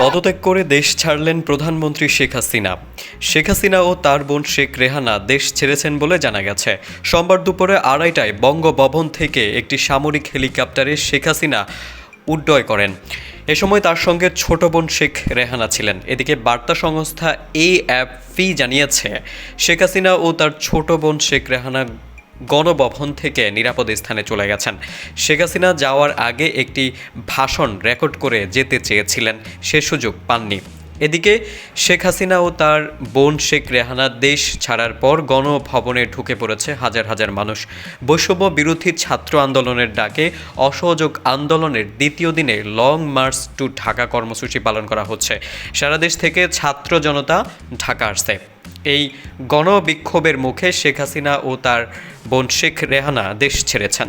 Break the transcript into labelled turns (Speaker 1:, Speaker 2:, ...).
Speaker 1: পদত্যাগ করে দেশ ছাড়লেন প্রধানমন্ত্রী শেখ হাসিনা। শেখ হাসিনা ও তার বোন শেখ রেহানা দেশ ছেড়েছেন বলে জানা গেছে। সোমবার দুপুরে আড়াইটায় বঙ্গভবন থেকে একটি সামরিক হেলিকপ্টারে শেখ হাসিনা উড্ডয় করেন। এ সময় তার সঙ্গে ছোট বোন শেখ রেহানা ছিলেন। এদিকে বার্তা সংস্থা এ জানিয়েছে, শেখ হাসিনা ও তার ছোট বোন শেখ রেহানা গণভবন থেকে নিরাপদ স্থানে চলে গেছেন। শেখ হাসিনা যাওয়ার আগে একটি ভাষণ রেকর্ড করে যেতে চেয়েছিলেন, সে সুযোগ পাননি। এদিকে শেখ হাসিনা ও তার বোন শেখ রেহানা দেশ ছাড়ার পর গণভবনে ঢুকে পড়েছে হাজার হাজার মানুষ। বৈষম্য বিরোধী ছাত্র আন্দোলনের ডাকে অসহযোগ আন্দোলনের দ্বিতীয় দিনে লং মার্চ টু ঢাকা কর্মসূচি পালন করা হচ্ছে। সারা দেশ থেকে ছাত্র জনতা ঢাকা আসছে। এই গণবিক্ষোভের মুখে শেখ হাসিনা ও তার বোন শেখ রেহানা দেশ ছেড়েছেন।